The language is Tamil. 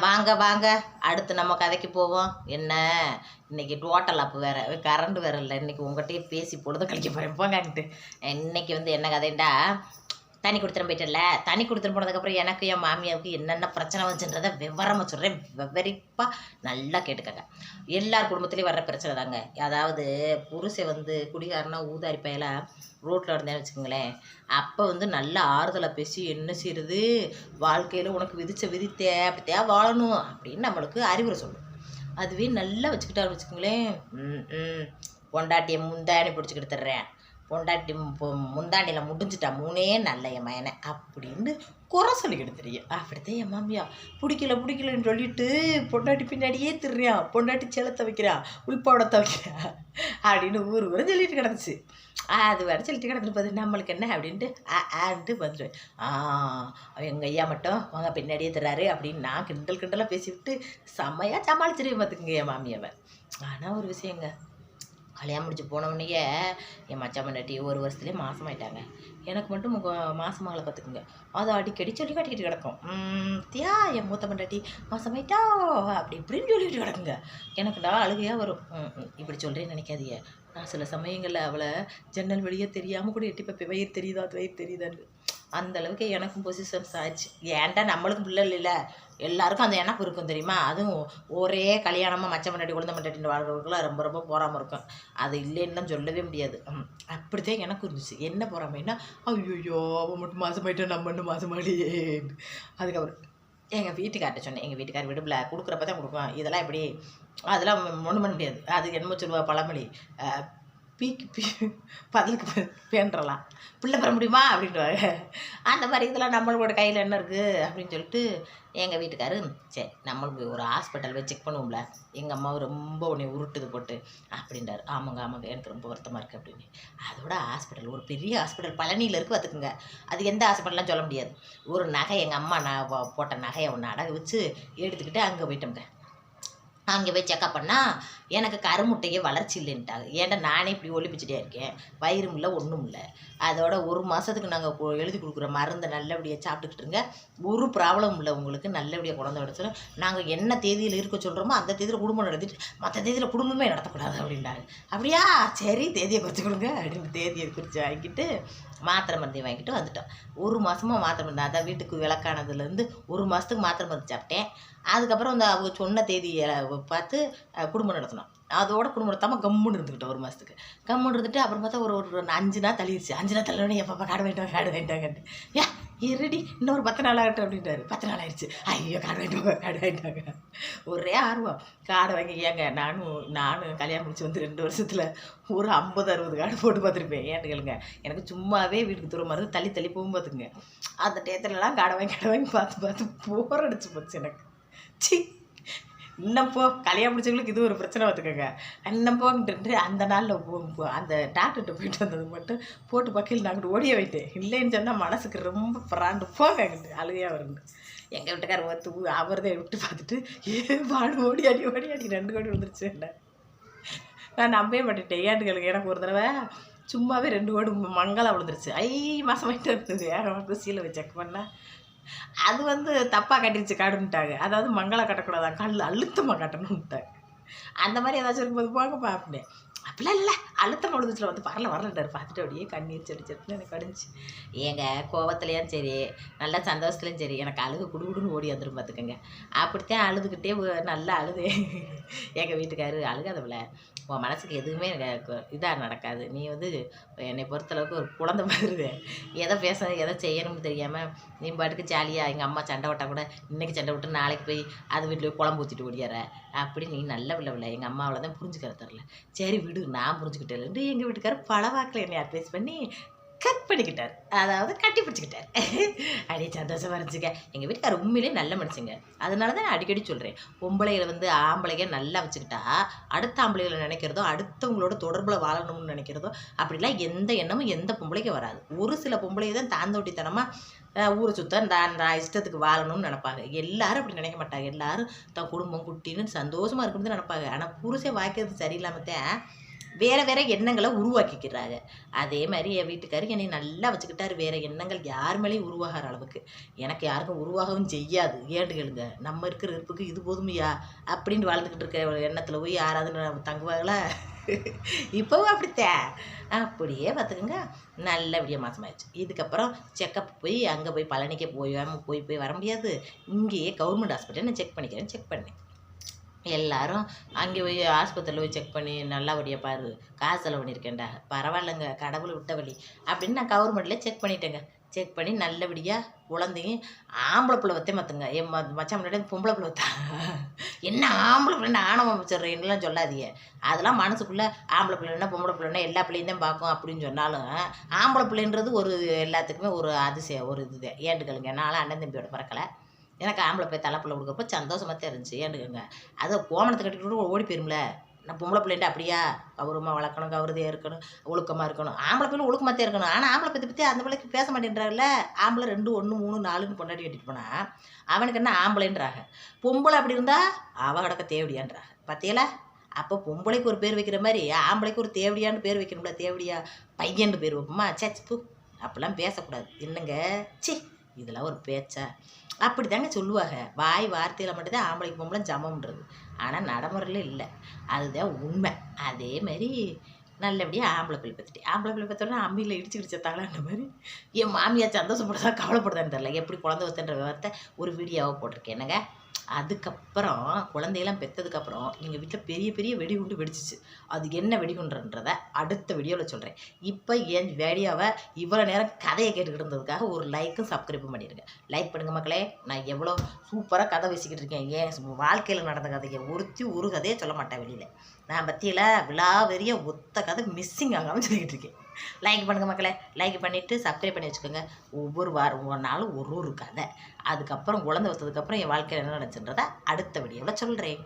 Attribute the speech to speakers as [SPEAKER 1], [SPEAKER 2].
[SPEAKER 1] வாங்க வாங்க. அடுத்து நம்ம கதைக்கு போவோம். என்ன? இன்னைக்கு டோட்டல் அப்பு வேறு. கரண்ட் வேற இல்லை. இன்னைக்கு உங்கள்கிட்டயே பேசி பொழுது கழிக்க போகிறேன் போங்கன்ட்டு. இன்னைக்கு வந்து என்ன கதைண்டா? தண்ணி கொடுத்துட்டு போயிட்டல தண்ணி கொடுத்துட்டு போனதுக்கப்புறம் எனக்கு என் மாமியாவுக்கு என்னென்ன பிரச்சனை வந்துன்றதை விவரமாக சொல்கிறேன் விவரிப்பாக நல்லா கேட்டுக்கங்க. எல்லார் குடும்பத்துலேயும் வர்ற பிரச்சனை தாங்க. அதாவது புருஷை வந்து குடிகாரனா ஊதாரி பயல ரோட்டில் இருந்தேன்னு வச்சுக்கோங்களேன். அப்போ வந்து நல்ல ஆறுதலை பேசி என்ன செய்யுது வாழ்க்கையில் உனக்கு விதிச்ச விதித்தே அப்படித்தான் வாழணும். அப்படின்னு நம்மளுக்கு அறிவுரை சொல்லும். அதுவே நல்லா வச்சுக்கிட்டாரு வச்சுக்கோங்களேன். ம் ம். பொண்டாட்டியை முந்தாணி பிடிச்சிக்கிட்டு தர்றேன். பொண்டாட்டி முந்தாண்டியில் முடிஞ்சிட்டா மூணே நல்ல என் மயனை அப்படின்னு குறை சொல்லிக்கிட்டு தெரியும் அப்படித்தான் என் மாமியா. பிடிக்கல பிடிக்கலன்னு சொல்லிட்டு பொண்டாட்டி பின்னாடியே திருறியான் பொண்டாட்டி செலத்தை வைக்கிறான் உள்பாவோட வைக்கிறான் அப்படின்னு ஊர் ஊரை சொல்லிட்டு கிடந்துச்சு. அது வரை சொல்லிட்டு கிடந்துட்டு பார்த்து நம்மளுக்கு என்ன அப்படின்ட்டு ஆ ஆன்ட்டு வந்துடுவேன் ஆ எங்கள் ஐயா மட்டும் அவங்க பின்னாடியே தர்றாரு அப்படின்னு நான் கிண்டல் கிண்டலாக பேசிவிட்டு செம்மையாக சமாளிச்சிருவேன் பார்த்துக்குங்க என் மாமியாவை. ஆனால் ஒரு விஷயங்க கல்யாணம் முடிச்சு போனவனையே என் மச்சா பொண்டாட்டி ஒரு வருஷத்துலேயே மாசமாயிட்டாங்க. எனக்கு மட்டும் முக மாசமாகலை பார்த்துக்குங்க. அதை அடிக்கடி சொல்லி காட்டிக்கிட்டு கிடக்கும். தியா என் மூத்த பொண்டாட்டி மாசமாயிட்டா? அப்படி இப்படின்னு சொல்லிட்டு கிடக்குங்க. எனக்குடா அழுகையாக வரும். இப்படி சொல்கிறேன்னு நினைக்காதீங்க. நான் சில சமயங்களில் அவளை ஜன்னல் வழியே தெரியாமல் கூட எட்டி பார்ப்பேன். வயிறு தெரியுதா? அது வயிறு தெரியுதான்னு. அந்த அளவுக்கு எனக்கும் பொசிஷன்ஸ் ஆச்சு. ஏன்டா நம்மளுக்கும் பிள்ளை இல்லைல்ல? எல்லாருக்கும் அந்த எண்ணப்பு இருக்கும் தெரியுமா? அதுவும் ஒரே கல்யாணமாக மச்ச முன்னாடி குழந்தை முன்னாடி வாழ்றவங்களுக்குலாம் ரொம்ப ரொம்ப போகாமல் இருக்கும். அது இல்லைன்னுலாம் சொல்லவே முடியாது. ம், அப்படித்தான் எனக்கு இருந்துச்சு. என்ன போகிறாமைன்னா ஐயோ அவன் மட்டும் மாசமாயிட்டா நம்ம மட்டும் மாசமாடியே அதுக்கப்புறம் எங்கள் வீட்டுக்கார்ட்ட சொன்னேன். எங்கள் வீட்டுக்கார் விடுபில். கொடுக்குறப்ப தான் கொடுக்கும். இதெல்லாம் எப்படி? அதெல்லாம் ஒன்றும் பண்ண முடியாது. அது என்னமோ சொல்லுவாள் பழமொழி. பீக்கு பீ பதிலுக்கு ப- பேன்றலாம். பிள்ளை பெற முடியுமா? அப்படின்ட்டு அந்த மாதிரி இதெல்லாம் நம்மளோட கையில் என்ன இருக்குது அப்படின்னு சொல்லிட்டு எங்கள் வீட்டுக்காரு சரி நம்மளுக்கு ஒரு ஹாஸ்பிட்டல் போய் செக் பண்ணுவோம்ல. எங்கள் அம்மாவை ரொம்ப உன்னை உருட்டுது போட்டு. அப்படின்றாரு. ஆமாங்க ஆமாங்க எனக்கு ரொம்ப வருத்தமாக இருக்குது அப்படின்னு. அதோட ஹாஸ்பிட்டல் ஒரு பெரிய ஹாஸ்பிட்டல் பழனியில் இருக்கு பார்த்துக்குங்க. அது எந்த ஹாஸ்பிட்டல்லாம் சொல்ல முடியாது. ஒரு நகை எங்கள் அம்மா நான் போட்ட நகையை ஒன்று அடகு வச்சு எடுத்துக்கிட்டு அங்கே போயிட்டோம்ங்க. அங்கே போய் செக்கப் பண்ணால் எனக்கு கருமுட்டையே வளர்ச்சி இல்லைன்ட்டாங்க. ஏன்டா நானே இப்படி ஒழிப்பிச்சிட்டே இருக்கேன்? வயிறும் இல்லை ஒன்றும் இல்லை. அதோட ஒரு மாதத்துக்கு நாங்கள் எழுதி கொடுக்குற மருந்தை நல்லபடியாக சாப்பிட்டுக்கிட்டு இருங்க. ஒரு ப்ராப்ளம் இல்லை உங்களுக்கு நல்லபடியாக குழந்தை எடுத்துடும் நாங்கள் என்ன தேதியில் இருக்க சொல்கிறோமோ அந்த தேதியில் குடும்பம் நடத்திட்டு மற்ற தேதியில் குடும்பமே நடத்தக்கூடாது அப்படின்றாங்க அப்படியா? சரி தேதியை குறித்து கொடுங்க அப்படின்னு தேதியை குறித்து வாங்கிட்டு மாத்திரை மருந்தை வாங்கிட்டு வந்துட்டோம். ஒரு மாதமாக மாத்திரை மருந்து அதான் வீட்டுக்கு விளக்கானதுலேருந்து ஒரு மாதத்துக்கு மாத்திரை மருந்து சாப்பிட்டேன். அதுக்கப்புறம் அந்த அவங்க சொன்ன தேதியை பார்த்து குடும்பம் நடத்தினோம் அதோட குடும்பம் நடத்தாமல் கம்முன்னு இருந்துக்கிட்டோம் ஒரு மாதத்துக்கு கம்முன்னு இருந்துட்டு அப்புறம் பார்த்தா ஒரு ஒரு அஞ்சு நாள் தள்ளிடுச்சு அஞ்சு நாள் தள்ளி எப்பப்பா காடு வேண்டாம் காடு வேண்டாங்கன்ட்டு ஏ இருடி இன்னொரு பத்து நாள் ஆகட்டும் அப்படின்ட்டாரு. பத்து நாள் ஆயிடுச்சு ஐயோ காடு வேண்டாங்க காடு வேண்டாங்க ஒரே ஆர்வம். காடை வாங்கி ஏங்க நானும் நானும் கல்யாணம் முடிச்சு வந்து ரெண்டு வருஷத்தில் ஒரு ஐம்பது அறுபது காடு போட்டு பார்த்துருப்பேன். ஏன்னு கேளுங்க. எனக்கு சும்மாவே வீட்டுக்கு தூரம் மருந்து தள்ளி தள்ளி போகும் பார்த்துங்க அந்த டேத்துலலாம் காடை வாங்கி கடை வாங்கி பார்த்து பார்த்து போர் அடிச்சு போச்சு எனக்கு. சி இன்னும் போ கல்யாணம் முடிச்சவங்களுக்கு இது ஒரு பிரச்சனை பார்த்துக்கோங்க. இன்னும் போங்கன்ட்டு அந்த நாளில் போ அந்த டாக்டர்கிட்ட போயிட்டு வந்தது மட்டும் போட்டு பக்கையில் நாங்கள் ஓடிய வைட்டேன் இல்லைன்னு சொன்னால் மனசுக்கு ரொம்ப பிராண்டு போங்க அழுகையாக வருங்க. எங்கள் வீட்டுக்கார ஒத்து அவர் தான் விட்டு பார்த்துட்டு ஏ பாடு ஓடி அடி ஓடி அடி ரெண்டு கோடி வந்துருச்சு என்ன? நான் நம்பவே மாட்டேன் ஏன்னு எனக்கு ஒரு தடவை சும்மாவே ரெண்டு கோடி மங்களாக விழுந்துருச்சு. ஐ மாதமாயிட்டு இருந்தது ஏன் சீலை வச்சு செக் பண்ணால். அது வந்து தப்பாக கட்டிடுச்சு காடுன்ட்டாங்க அதாவது மங்களா கட்டக்கூடாதான் கல் அழுத்தமாக கட்டணும்ட்டாங்க அந்த மாதிரி ஏதாச்சும் இருக்கும்போது போங்கப்பா அப்படின்னு அப்படிலாம் இல்லை. அழுத்தம் விழுந்துச்சுல வந்து வரல வரலன்றார் பார்த்துட்டு அப்படியே கண்ணீர் செடி செடின்னு எனக்கு அடிஞ்சு ஏங்க கோவத்துலேயும் சரி நல்லா சந்தோஷத்துலையும் சரி எனக்கு அழுகு குடுகுடுன்னு ஓடி வந்துடும் பார்த்துக்கோங்க. அப்படித்தான் அழுதுகிட்டே நல்லா அழுது. எங்கள் வீட்டுக்காரு அழுகாதவில்ல உன் மனசுக்கு எதுவுமே இதாக நடக்காது. நீ வந்து என்னை பொறுத்தளவுக்கு ஒரு குழந்த மாதிரி எதை பேச எதை செய்யணும்னு தெரியாமல் நீ பாட்டுக்கு ஜாலியாக எங்கள் அம்மா சண்டை விட்டால் கூட இன்றைக்கி சண்டை விட்டு நாளைக்கு போய் அது வீட்டில் போய் குழம்பு ஊற்றிட்டு ஓடியார. அப்படி நீ நல்ல விளவில்லை எங்கள் அம்மாவில் தான் புரிஞ்சுக்கிற தரல. சரி விடு நான் புரிஞ்சுக்கிட்டேன்ட்டு எங்கள் வீட்டுக்காரர் பல வாக்கில் என்னை அட்வைஸ் பண்ணி கட் பண்ணிக்கிட்டார். அதாவது கட்டி பிடிச்சிக்கிட்டார். அப்படியே சந்தோஷமாக இருந்துச்சுங்க. எங்கள் வீட்டுக்கார் உண்மையிலே நல்ல மனுஷங்க. அதனால தான் நான் அடிக்கடி சொல்கிறேன் பொம்பளைகளை வந்து ஆம்பளைங்க நல்லா வச்சுக்கிட்டா அடுத்த ஆம்பளைகளை நினைக்கிறதோ அடுத்தவங்களோட தொடர்பில் வாழணும்னு நினைக்கிறதோ அப்படிலாம் எந்த எண்ணமும் எந்த பொம்பளைக்கும் வராது. ஒரு சில பொம்பளை தான் தாந்தோட்டித்தனமாக ஊரை சுத்த தான் நான் இஷ்டத்துக்கு வாழணும்னு நினைப்பாங்க. எல்லாரும் அப்படி நினைக்க மாட்டாங்க. எல்லாரும் தன் குடும்பம் குட்டின்னு சந்தோஷமாக இருக்கணும்னு நினைப்பாங்க. ஆனால் புருஷன் வாய்க்கிறது சரியில்லாமல் தான் வேறு வேறு எண்ணங்களை உருவாக்கிக்கிறாங்க. அதே மாதிரி என் வீட்டுக்காரர் என்னை நல்லா வச்சுக்கிட்டாரு. வேறு எண்ணங்கள் யார் மேலேயும் உருவாகிற அளவுக்கு. எனக்கு யாருக்கும் உருவாகவும் செய்யாது. ஏண்டு கேளுங்க. நம்ம இருக்கிற இருப்புக்கு இது போதுமையா? அப்படின்னு வாழ்ந்துக்கிட்டு இருக்க எண்ணத்தில் போய் யாராவது தங்குவாங்களா? இப்போவும் அப்படித்தான் அப்படியே பார்த்துக்குங்க. நல்லபடியாக மாதமாயிடுச்சு இதுக்கப்புறம் செக்கப் போய் அங்கே போய் பழனிக்கு போய் போய் போய் வர முடியாது. இங்கேயே கவர்மெண்ட் ஹாஸ்பிட்டல் நான் செக் பண்ணிக்கிறேன் செக் பண்ணேன். எல்லாரும் அங்கே போய் ஆஸ்பத்திரியில் போய் செக் பண்ணி நல்லபடியாக பாரு காசு செலவு பண்ணியிருக்கேன்டா பரவாயில்லைங்க கடவுள் விட்ட வழி. அப்படின்னு நான் கவர்மெண்ட்லேயே செக் பண்ணிட்டேங்க. செக் பண்ணி நல்லபடியாக குழந்தையும் ஆம்பளை பிள்ளை வத்தே மற்றுங்க என் ம மச்சான் முன்னாடி பொம்பளை பிள்ளை வத்தா. என்ன ஆம்பளை பிள்ளைன்னு ஆணவம் வச்சிடுறேன்லாம் சொல்லாதீங்க. அதெல்லாம் மனசுக்குள்ளே ஆம்பளை பிள்ளைன்னா பொம்பளை பிள்ளைன்னா எல்லா பிள்ளையும் தான் பார்க்கும் அப்படின்னு சொன்னாலும் ஆம்பளை பிள்ளைன்றது ஒரு எல்லாத்துக்குமே ஒரு அதிசயம் ஒரு இது ஏண்டுக்கலுங்க நானும் அண்ணன் தம்பியோட பிறக்கலை. எனக்கு ஆம்பளை போய் தலைப்பிள்ளை கொடுக்குறப்ப சந்தோஷமாக தான் இருந்துச்சு அதை கோமணத்தை கட்டிக்கிட்டு ஓடி போயிரும்ல. நான் பொம்பளை பிள்ளைன்ட்டு அப்படியா? கௌரவமாக வளர்க்கணும் கௌரதையாக இருக்கணும் ஒழுக்கமாக இருக்கணும். ஆம்பளை பிள்ளை ஒழுக்கமாக தான் இருக்கணும். ஆனால் ஆம்பளை பற்றி பற்றி அந்த பிள்ளைக்கு பேச மாட்டேன்றாங்கல்ல ஆம்பளை ரெண்டு ஒன்று மூணு நாலுன்னு பொண்டாட்டி கட்டிட்டு போனால் அவனுக்கு என்ன ஆம்பளைன்றாங்க. பொம்பளை அப்படி இருந்தால் அவ கிடக்க தேவடியான்றாங்க. பார்த்தியல அப்போ பொம்பளைக்கு ஒரு பேர் வைக்கிற மாதிரி ஆம்பளைக்கு ஒரு தேவடியான்னு பேர் வைக்கணும்ல தேவடியா? பையன்னு பேர் வைப்போமா? சே அப்படிலாம் பேசக்கூடாது. என்னங்க? சி இதெல்லாம் ஒரு பேச்சா? அப்படி தாங்க சொல்லுவாங்க. வாய் வார்த்தையில் மட்டும்தான் ஆம்பளைக்கு பொம்பளை ஜமம்ன்றது ஆனால் நடைமுறையில் இல்லை. அதுதான் உண்மை. அதே மாதிரி நல்லபடியாக ஆம்பளை பிள்ளை பற்றிட்டு ஆம்பளை பிள்ளை பார்த்தோன்னா அம்மியில் இடிச்சு இடிச்சத்தாங்களான்ற மாதிரி? என் மாமியார் சந்தோஷப்படுதா கவலைப்படுதான்னு தெரில எப்படி குழந்தை வச்சுன்ற விவரத்தை ஒரு வீடியோவை போட்டிருக்கேன். என்னங்க? அதுக்கப்புறம் குழந்தையெல்லாம் பெற்றதுக்கப்புறம் எங்கள் வீட்டில் பெரிய பெரிய வெடிகுண்டு வெடிச்சிச்சு. அது என்ன வெடிகுண்டுன்றதை அடுத்த வீடியோவில் சொல்கிறேன் இப்போ என் வீடியோவை இவ்வளோ நேரம் கதையை கேட்டுக்கிட்டு இருந்ததுக்காக ஒரு லைக்கும் சப்ஸ்கிரைப்பும் பண்ணிடுங்க லைக் பண்ணுங்கள் மக்களே. நான் எவ்வளோ சூப்பராக கதை பேசிக்கிட்டு இருக்கேன். ஏன் வாழ்க்கையில் நடந்த கதையை ஒருத்தி ஒரு கதையே சொல்ல மாட்டேன் வெளியில். நான் பற்றியில் விழாவெறிய ஒத்த கதை மிஸ்ஸிங் ஆகாமல் சொல்லிக்கிட்டு இருக்கேன். லைக் பண்ணுங்கள் மக்களை. லைக் பண்ணிவிட்டு சப்ஸ்கிரைப் பண்ணி வச்சுக்கோங்க. ஒவ்வொரு வாரம் ஒரு நாளும் ஒரு ஒரு கதை. அதுக்கப்புறம் குழந்தை வச்சதுக்கப்புறம் என் வாழ்க்கையில் என்ன நடச்சுன்றதை அடுத்த வீடியோவில் சொல்கிறேன்